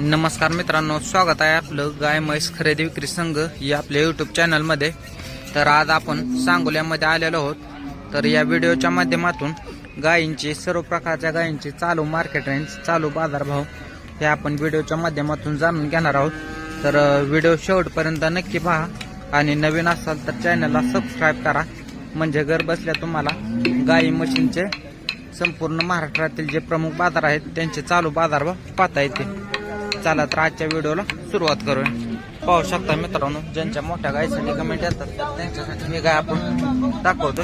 नमस्कार मित्रांनो स्वागत आहे आपलं गाय म्हैस खरेदी विक्री संघ या आपल्या युट्यूब चॅनलमध्ये तर आज आपण सांगोल्यामध्ये आलेलो आहोत. तर या व्हिडिओच्या माध्यमातून गायींची सर्व प्रकारच्या गायींची चालू मार्केट रेंज चालू बाजारभाव हे आपण व्हिडिओच्या माध्यमातून जाणून घेणार आहोत. तर व्हिडिओ शेवटपर्यंत नक्की पहा आणि नवीन असाल तर चॅनलला सबस्क्राईब करा. म्हणजे घर बसल्या तुम्हाला गायी मशीनचे संपूर्ण महाराष्ट्रातील जे प्रमुख बाजार आहेत त्यांचे चालू बाजारभाव पाहता येते चला तर आजच्या व्हिडिओला. सुरुवात करूया. पाहू शकता मित्रांनो ज्यांच्या मोठ्या गायीसाठी कमेंट येतात त्यांच्यासाठी ही गाय आपण दाखवतो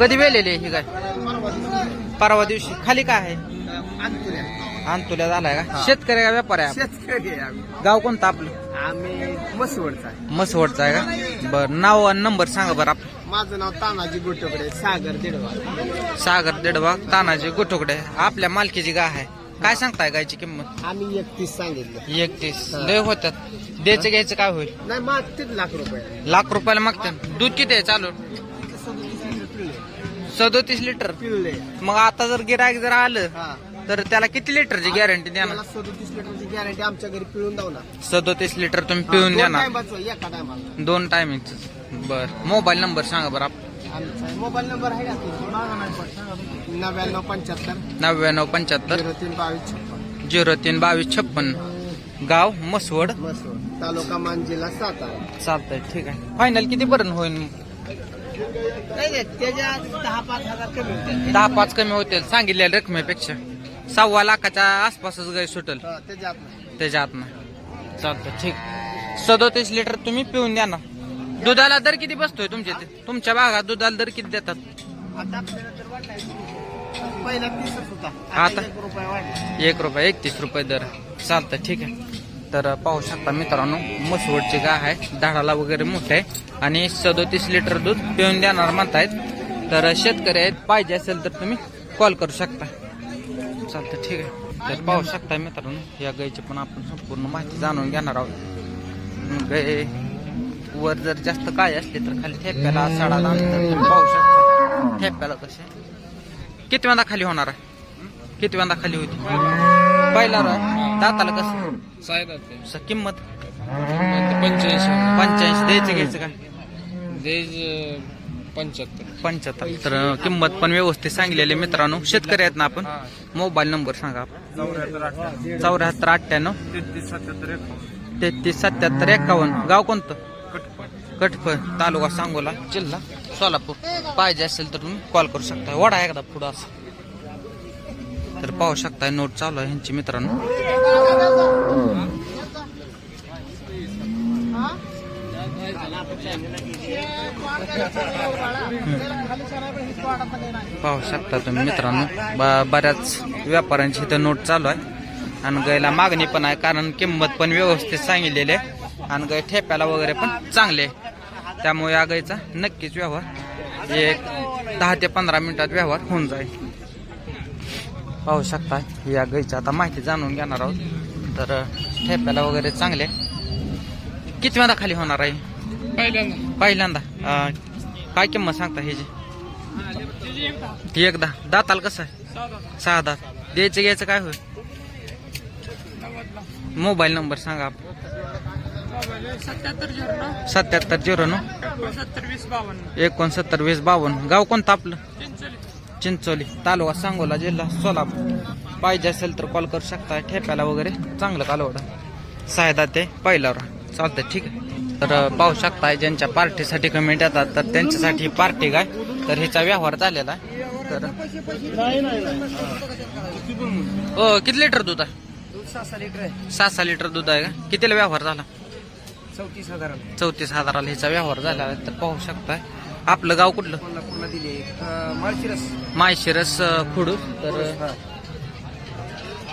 कधी वेलेली ही गाय? परवा दिवशी. खाली काय आहे? अंतुल्या झालाय का? शेतकरी का व्यापार आहे? शेतकरी आहे आम्ही. गाव कोणतं आपलं? आम्ही मसवडचा आहे. मसवडचं आहे का? बरं नाव आणि नंबर सांगा बरं आपलं माझं नाव तानाजी गोटकडे सागर दिडवा सागर देडबा तानाजी गुटुकडे. आपल्या मालकीची गाय आहे. काय सांगताय गायची किंमत? आम्ही एकतीस सांगितलं. एकतीस. लय होत्यात. द्यायचं घ्यायचं काय होईल? नाही मागतेच लाख रुपये. लाख रुपयाला मागतात दूध किती आहे चालू? सदोतीस लिटर. पिळले मग आता जर गिरायक जर आलं हा. तर त्याला किती लिटरची गॅरंटी त्याला देणार सदोतीस लिटरची गॅरंटी आमच्या घरी पिळून जाऊ ना. सदोतीस लिटर तुम्ही पिऊन देणार. एका टायमाला दोन टायमिंग बर. मोबाईल नंबर सांगा बरं आप- आमचा मोबाईल नंबर आहे का नव्याण्णव पंच्याहत्तर. नव्याण्णव पंच्याहत्तर. झिरो तीन बावीस छप्पन. झिरो तीन बावीस छप्पन. गाव मसवड मसवड तालुका मान जिल्हा सातारा. चालतंय ठीक आहे. फायनल किती पर्यंत होईल नाही नाही त्याच्या दहा पाच हजार कमी होते दहा पाच कमी होतील सांगितलेल्या रकमेपेक्षा. सव्वा लाखाच्या आसपासच गाय सुटेल. हा, त्याच्यात नाही. त्याच्या आतनं. चालतं ठीक. सदोतीस लिटर तुम्ही पिऊन द्या ना. दुधाला दर किती बसतोय तुमच्या इथे? तुमच्या भागात दुधाला दर किती देतात? आता आपल्याला तर वाटलाय पहिला तीसच होता. आता? एक रुपये वाढला. एक रुपये एकतीस रुपये दर. चालतं ठीक आहे. तर पाहू शकता मित्रांनो मसवडची गाय आहे. झाडाला वगैरे मोठे आहे. आणि सदोतीस लिटर दूध पिऊन देणार म्हणतायत. तर शेतकरी आहेत पाहिजे असेल तर तुम्ही कॉल करू शकता. चालतं ठीक आहे. तर पाहू शकता मित्रांनो या गायची पण आपण संपूर्ण माहिती जाणून घेणार आहोत. गाय वर जर जास्त काय असली तर खाली ठेप्याला सडाला पाहू शकता. ठेप्याला कसे? किती वेळा खाली होणार आहे? किती वेळा खाली होती? पहिला रा- दाताला कसं? स- किंमत? पंच्याऐंशी पंच्याऐंशी द्यायचं घ्यायचं काय? देज पंच्याहत्तर. पंच्याहत्तर. तर किंमत पण व्यवस्थित सांगलेली आहे मित्रांनो. शेतकरी आहेत ना आपण मोबाईल नंबर सांगा चौऱ्याहत्तर अठ्ठ्याण्णव. तेहतीस सत्याहत्तर एकावन्न. गाव कोणतं? कटफळ तालुका सांगोला जिल्हा सोलापूर. पाहिजे असेल तर तुम्ही कॉल करू शकता. वडा एकदा पुढं असं. तर पाहू शकताय नोट चालू आहे ह्यांची मित्रांनो. पाहू शकता तुम्ही मित्रांनो ब- बऱ्याच व्यापाऱ्यांची इथं नोट चालू आहे. आणि गायला मागणी पण आहे कारण किंमत पण व्यवस्थित सांगितलेली आहे. आणि गाय ठेप्याला वगैरे पण चांगले आहे. त्यामुळे या गायचा नक्कीच व्यवहार एक दहा ते पंधरा मिनिटात व्यवहार होऊन जाईल. पाहू शकता या गायची आता माहिती जाणून घेणार आहोत. तर ठेप्याला वगैरे चांगले. किती वेळा खाली होणार आहे? पहिल्यांदा. पहिल्यांदा काय किंमत सांगता ह्याची? एकदा. दाताल कसं आहे? सहा दात. द्यायचं घ्यायचं काय होईल? मोबाईल नंबर सांगा सत्याहत्तर झिरो नऊ. एकोणसत्तर वीस बावन्न. गाव कोणतं आपलं? चिंचोली. तालुका सांगोला जिल्हा सोलापूर. पाहिजे असेल तर कॉल करू शकता. ठेप्याला वगैरे चांगलं कालवडा. सायदा ते पहिल्यावर चालतं ठीक आहे. तर पाहू शकता ज्यांच्या पार्टीसाठी कमेंट येतात तर त्यांच्यासाठी पार्टी काय? तर हिचा व्यवहार झालेला आहे. तर हो किती लिटर दूध आहे? सहा सहा लिटर आहे. सहा सहा लिटर दूध आहे का? कितीला व्यवहार झाला? चौतीस हजार चौतीस हजाराला हिचा व्यवहार झाला आहे तर पाहू शकताय. आपलं गाव कुठलं? कोल्हापूरला दिली माळशिरस. माळशिरस अं, खुडूस तर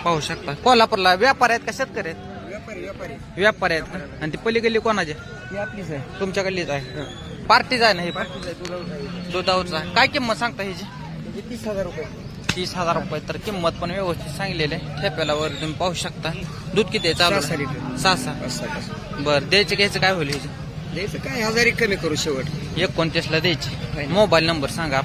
पाहू शकता कोल्हापूरला व्यापार आहेत का शेतकरी आहेत? व्यापारी व्यापारी. व्यापारी आहेत का? आणि ती पलीकडली कोणाचे? ही आपलीच आहे. तुमच्याकडलीच आहे. पार्टीच आहे ना ही? पार्टीच आहे तुला दुधावरचा आहे. काय किंमत सांगता ह्याची तीस हजार रुपये. तीस हजार रुपये तर किंमत पण व्यवस्थित सांगलेली आहे. ठेप्याला वर तुम्ही पाहू शकता. दूध किती आहे? चालू सहा लिटर. सहा सहा बरं द्यायचं घ्यायचं काय होईल ह्याची? द्यायचं काय हजार कमी करू शेवट. एकोणतीसला द्यायची. मोबाईल नंबर सांगा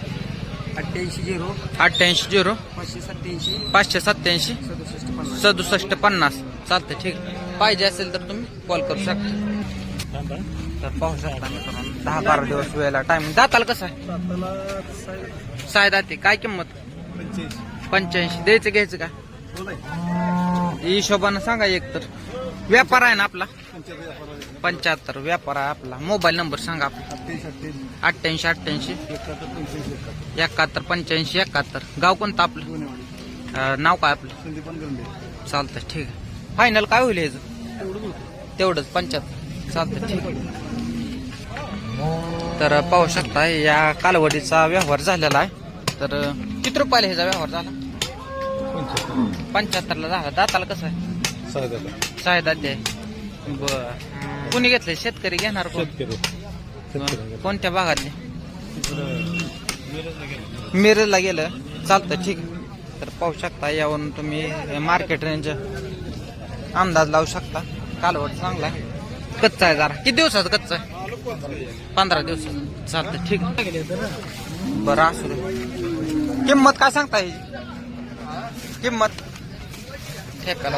अठ्ठ्याऐंशी झिरो. अठ्ठ्याऐंशी झिरो. पाचशे सत्त्याऐंशी. पाचशे सत्त्याऐंशी. सदुसष्ट पन्नास. सदुसष्ट पन्नास. चालतं ठीक. पाहिजे असेल तर तुम्ही कॉल करू शकता. तर पाहू शकता मित्रांनो दहा बारा दिवस वेळेला टाइम दाताल कसं साय दाते काय किंमत? पंच्याऐंशी. द्यायचं घ्यायचं का? हिशोबानं सांगा एक तर. व्यापार आहे ना आपला? पंच्याहत्तर. व्यापार आहे आपला. मोबाईल नंबर सांगा आपला. अठ्ठ्याऐंशी. अठ्ठ्याऐंशी एकाहत्तर पंच्याऐंशी एकाहत्तर. गाव कोणतं आपलं? नाव काय आपलं? चालतं ठीक आहे. फायनल काय होईल याचं तेवढंच पंच्याहत्तर. चालतं ठीक आहे. तर पाहू शकता या कालवडीचा व्यवहार झालेला आहे. तर किती रुपयाला ह्याचा व्यवहार झाला? पंच्याहत्तरला झाला. दाताला कसं आहे? सहा दाते आहे बर. कुणी घेतले शेतकरी घेणार कोण? कोणत्या भागातले मिरजला गेलं. चालतं ठीक आहे. तर पाहू शकता यावरून तुम्ही मार्केट रेंज अंदाज लावू शकता. कालवड चांगला आहे. कच्चा आहे जरा. किती दिवसाचा कच्चा आहे? पंधरा दिवसाचा. चालतं ठीक आहे. बरं असू दे. किंमत काय सांगता ह्याची किंमत? ठेप्याला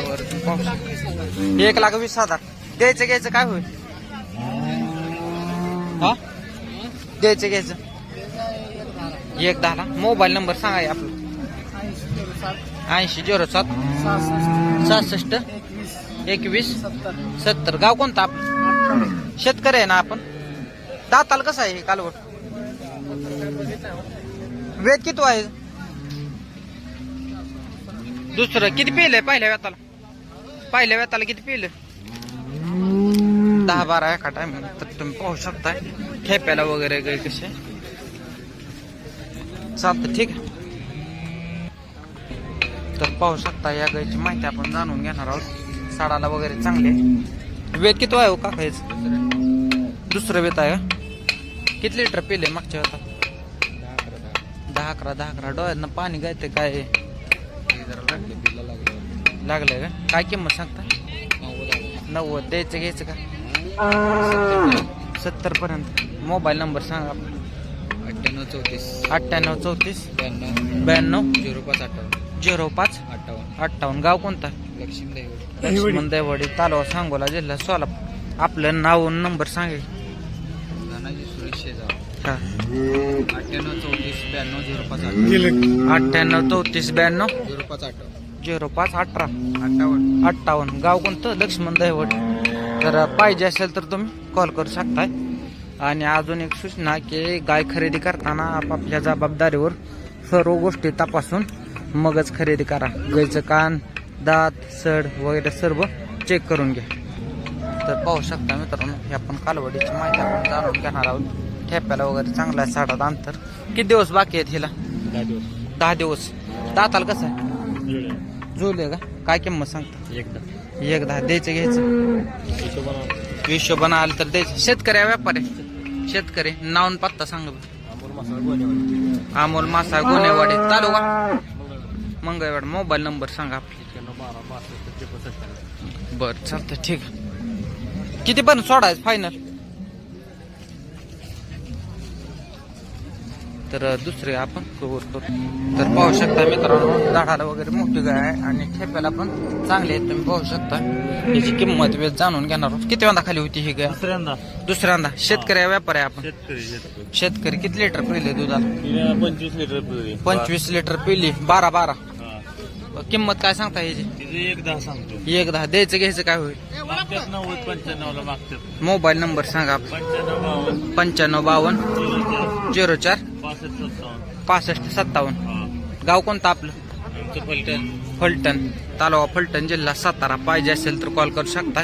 एक लाख वीस हजार. द्यायचं घ्यायचं काय होईल? हा? द्यायचं घ्यायचं. एक दहाला. मोबाईल नंबर सांगा आपला. ऐंशी झिरो सात. सहासष्ट. एकवीस. सत्तर. गाव कोणतं आपण शेतकरी आहे ना आपण? दाताल कसं आहे हे कालवट? वेद किती आहे दुसरं किती पिलंय पहिल्या वेताला? पहिल्या वेताला किती पिलं? दहा बारा एका टाइम तर तुम्ही पाहू शकता खेप्याला वगैरे काही कसे. चालतं ठीक आहे. तर पाहू शकता या गायची माहिती आपण जाणून घेणार आहोत. साडाला वगैरे चांगले. वेद किती आहे हो का खायचं दुसरं वेत आहे किती लिटर पिले मागच्या वेळात दहा अकरा दहा अकरा. डोळ्यांना पाणी गायते काय? लागलंय का? काय किंमत सांगता? नव्वद. द्यायचं घ्यायचं का? सत्तर पर्यंत. मोबाईल नंबर सांगा. अठ्ठ्याण्णव चौतीस. अठ्ठ्याण्णव चौतीस. ब्याण्णव. ब्याण्णव. झिरो पाच अठ्ठावन्न. झिरो पाच अठ्ठावन्न. अठ्ठावन्न. गाव कोणता? लक्ष्मी दैवडी. तालुका सांगोला जिल्हा सोलापूर. आपलं नाव नंबर सांगेल धनाजी सुरेश शेजाव हा अठ्ठ्याण्णव चौतीस ब्याण्णव झिरो पाच अठ्ठ्याण्णव चौतीस ब्याण्णव झिरो पाच अठ्ठावन्न झिरो पाच अठरा. अठ्ठावन्न. अठ्ठावन्न. गाव कोणतं? लक्ष्मण दैवड तर पाहिजे असेल तर तुम्ही कॉल करू शकताय. आणि अजून एक सूचना की गाय खरेदी करताना आपापल्या जबाबदारीवर सर्व गोष्टी तपासून मगच खरेदी करा. गायचं कान दात सड वगैरे सर्व चेक करून घ्या. तर पाहू शकता मित्रांनो हे आपण कालवडीची माहिती आपण जाणून घेणार आहोत. ठेप्याला वगैरे चांगला आहे साठात अंतर. किती दिवस बाकी आहेत हिला? दहा दिवस. दाताला कसं आहे? जुळले. का? काय किंमत सांगता? एकदा. एक दहा द्यायचं घ्यायचं? हिशोबानं आलं. तर द्यायचं. शेतकरी आहे व्यापारी शेतकरी. नावून पत्ता सांग बरं. अमोल मासा गोनेवाडी. तालुका? मंगळवाड. मोबाईल नंबर सांगा बर चालतं ठीक आहे. किती पण सोडायचं फायनल तर दुसरे आपण कव्हर करू. तर पाहू शकता मित्रांनो झाडाला वगैरे मोठी गाय आहे आणि ठेप्याला पण चांगली आहे तुम्ही पाहू शकता. याची किंमत वेळ जाणून घेणार आहोत. किती वेळा खाली होती ही गाय? दुसऱ्यांदा. दुसऱ्यांदा शेतकरी व्यापारी आहे आपण. शेतकरी किती लिटर पिले दुधाला? पंचवीस लिटर पंचवीस लिटर पिली बारा बारा. किंमत काय सांगता ह्याची तिथे एक दहा सांगतो. एक दहा. द्यायचं घ्यायचं काय होईल? मोबाईल नंबर सांगा. पंच्याण्णव बावन्न. झिरो चार. पासष्ट सत्तावन्न. हा. गाव कोणतं आपलं? आमचं फलटण. फलटण. तालुका फलटण जिल्हा सातारा. पाहिजे असेल तर कॉल करू शकता.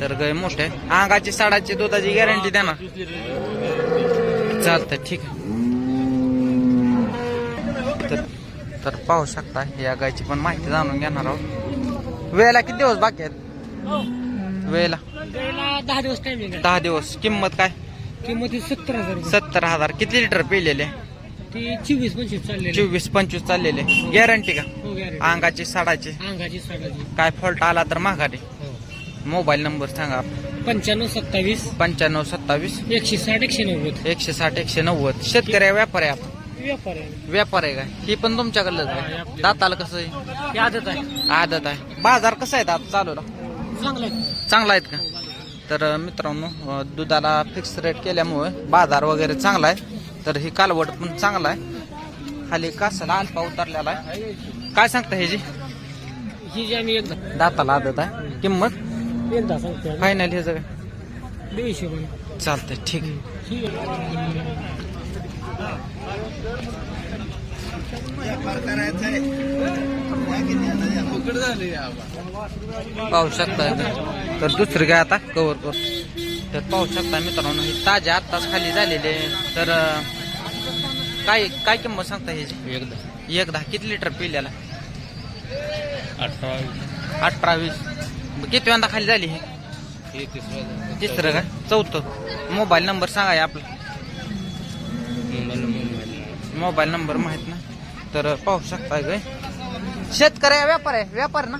तर गाय मोठे. अंगाची साडाची दुधाची गॅरंटी द्या ना. चालतं ठीक आहे. तर तर पाहू शकता या गायची पण माहिती जाणून घेणार आहोत. वेळेला किती दिवस बाकी आहेत? वेळेला? दहा दिवस दहा दिवस. किंमत काय? किंमत सत्तर हजार सत्तर हजार. किती लिटर पिलेले? ती चोवीस पंचवीस चाललेली चोवीस पंचवीस चाललेले गॅरंटी का? हो गॅरेंटी अंगाची साडाची. अंगाची साडाची. काय फॉल्ट आला तर माघारी. हो. मोबाईल नंबर सांगा. पंच्याण्णव सत्तावीस. पंच्याण्णव सत्तावीस. एकशे साठ एकशे नव्वद. एकशे साठ एकशे नव्वद. शेतकरी आहे, व्यापारी आहे आपण व्यापार आहे. व्यापार आहे काय? ही पण तुमच्याकडलंच आहे. दाताला कसं आहे? हे आदत आहे. आदत आहे. बाजार कसा आहे आता चालू चांगलं आहे. चांगला आहेत का? तर मित्रांनो अं, दुधाला फिक्स रेट केल्यामुळे बाजार वगैरे चांगला आहे. तर ही कालवड पण चांगला आहे. खाली कासाला अल्पा उतरलेला आहे. काय सांगता ह्याची ही जी आम्ही एकदा दाताला आदत आहे. किंमत? एकदा सांगतो फायनल दीडशे पण चालतंय ठीक आहे. ठीक. आहे पाहू शकता तर दुसरं काय आता कव्हर कर. तर पाहू शकता मित्रांनो हे ताजे आत्ताच खाली झालेले तर काय काय किंमत सांगता ह्याची? एकदा एकदा किती लिटर पिल्याला? अठरा अठरा वीस किती वेळा खाली झाली हे? हे तिसरं काय चौथं. मोबाईल नंबर सांगा हे आपला. मोबाईल नंबर माहीत ना? तर पाहू शकताय काय? शेतकरी व्यापार आहे. व्यापार ना?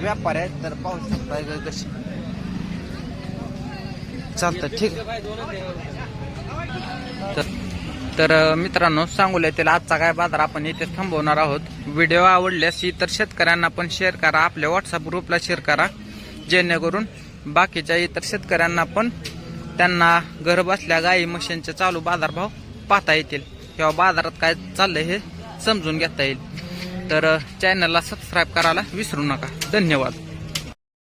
व्यापार आहे तर पाहू शकताय कशी? चालतं ठीक तर तर अं, मित्रांनो सांगूया आजचा काय बाजार आपण इथे थांबवणार आहोत. व्हिडिओ आवडल्यास इतर शेतकऱ्यांना पण शेअर करा आपल्या व्हॉट्सअप ग्रुपला शेअर करा जेणेकरून बाकीच्या इतर शेतकऱ्यांना पण त्यांना घर बसल्या गाई म्हशींचे चालू बाजारभाव पाहता येतील. किंवा बाजारात काय चाललंय हे समजून घेता येईल. तर चॅनलला सबस्क्राईब करायला विसरू नका. धन्यवाद.